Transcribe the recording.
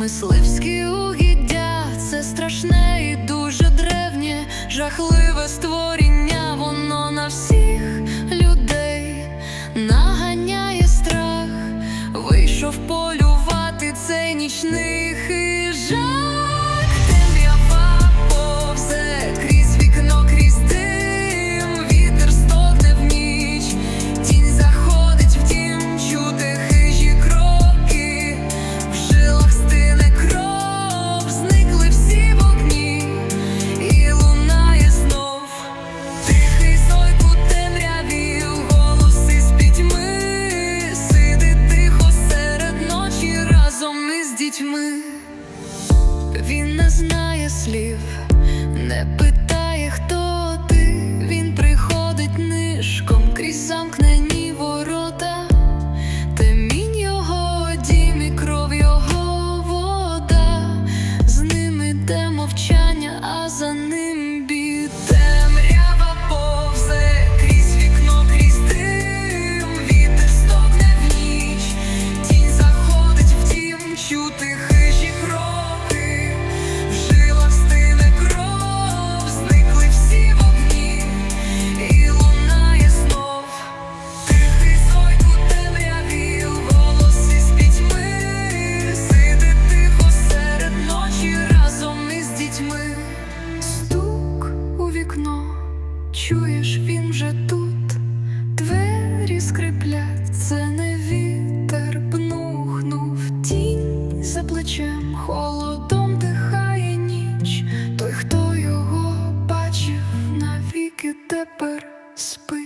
Мисливські угіддя. Це страшне і дуже древнє, жахливе створіння, воно на всіх людей наганяє страх, вийшов полювати цей нічний хижак. слів не питай. чуєш, він же тут, двері скрипляться, це не вітер пнухнув тінь за плечем, холодом дихає ніч. Той, хто його бачив, навіки тепер спить.